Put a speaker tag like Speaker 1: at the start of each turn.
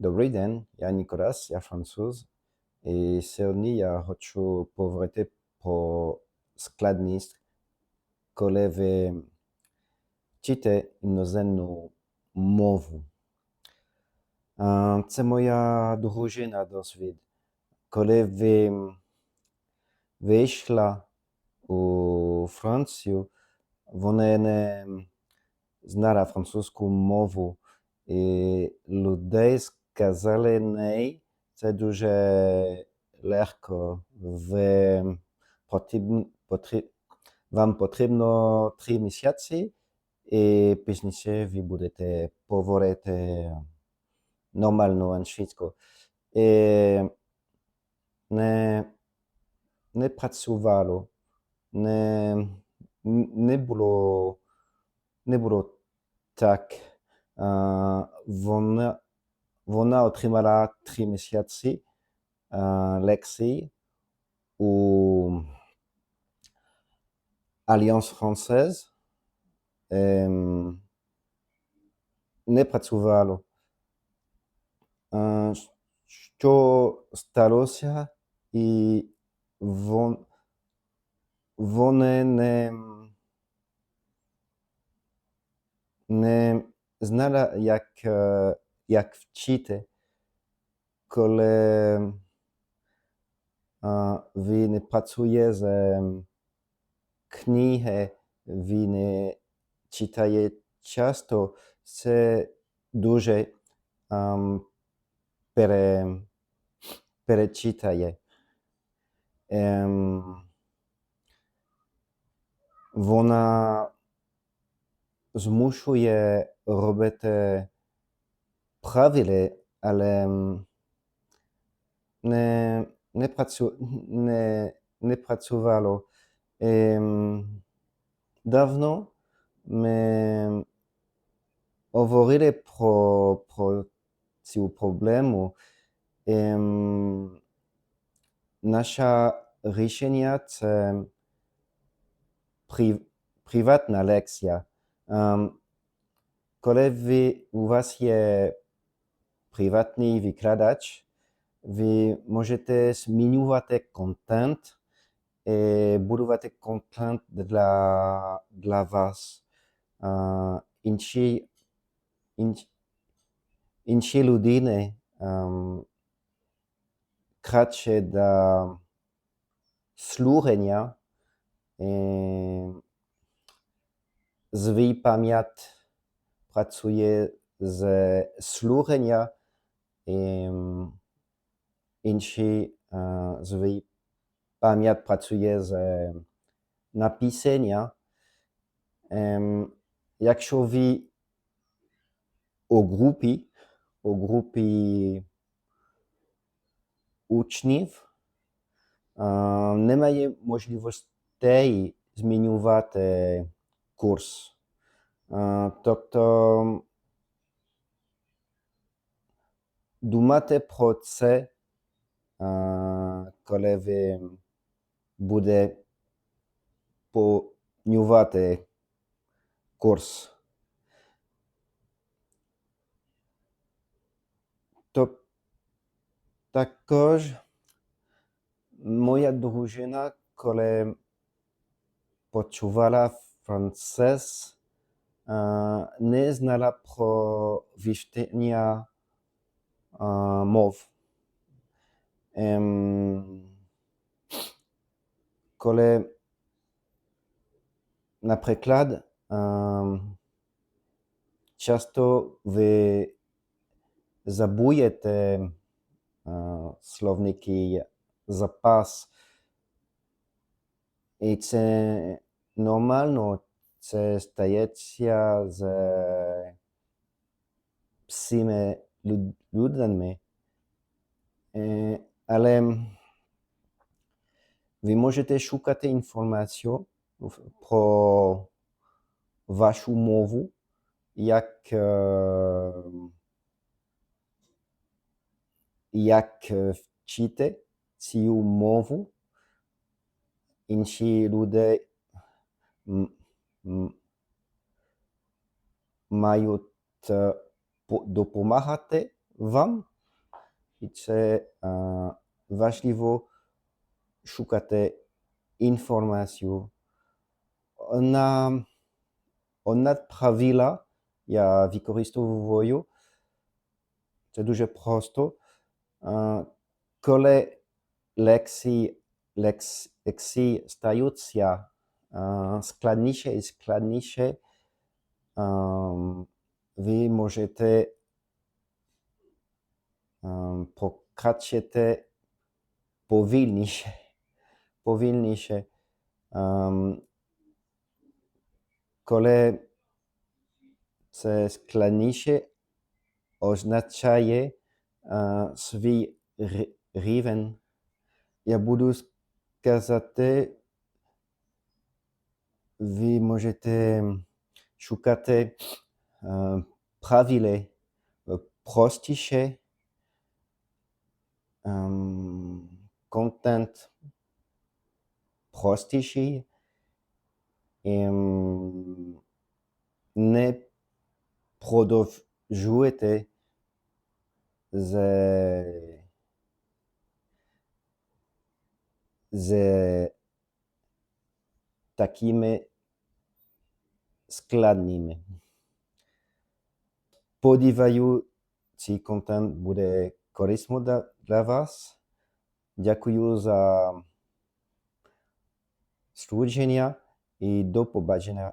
Speaker 1: Добрий день, я Ніколас, я француз. І сьогодні я хочу поговорити про складність, коли ви вчите іноземну мову. Це моя дружина досвід. Коли ви вийшла у Францію, вона не знала французьку мову. І людей неї, це дуже легко. Ви потрібно, потріб, вам потрібно три місяці, і пізніше ви будете говорити нормально англійську. І не, не працювало, не, не було, не було так. А, Вона, вона отримала три місяці а, лекцій у Альянс Францез. Ем, Не працювало. А, Що сталося, і вон, вони не, не знала, як, е, як вчити, коли а, ви не працює з ем, книги, ви не читає часто, це дуже ам, пере, перечитає. Ем, вона змушує робити правила, але м, не, не, працю, не, не працювало. Ем, давно ми говорили про, про цю проблему. Ем, наше рішення це прив, приватна лекція. Ем, коли ви, у вас є prywatnie wykradać, wy możecie zmieniać content e, i budować content dla, dla was. Inci, inci, inci ludzi nie um, kracze do słuchania zwykle pamięt pracuje ze słuchania інші е, свій пам'ять працює з написання. Ем, Якщо ви у групі, у групі учнів, е, немає можливостей змінювати курс. Е, Тобто думати про це, коли ви буде понювати курс. То також моя дружина, коли почувала францез, не знала про вивчення е, мов. Ем, коли, наприклад, ем, часто ви забуєте е, словники запас, і це нормально, це стається з всіми люд- людьми. Е, Але ви можете шукати інформацію в- про вашу мову, як, е, як е, вчити цю мову. Інші люди м- м- мають е, по- допомагати вам, і це е, важливо шукати інформацію. На одне правила я використовую. Це дуже просто. Е, Коли лекції, лекс, лекції стаються е, складніше і складніше, ем, vy můžete ehm, pokračovat povilnější, povilnější um, ehm, kole se skleníše označuje uh, eh, svý riven. Já budu kazat, vy můžete šukat можете шукати е, правила е, простіше, ем, контент простіший, ем, не продовжуєте з, з такими складними. podívaju si kontent bude korisno da, dla vás. Děkuji za mm, sloužení i do pobaženia.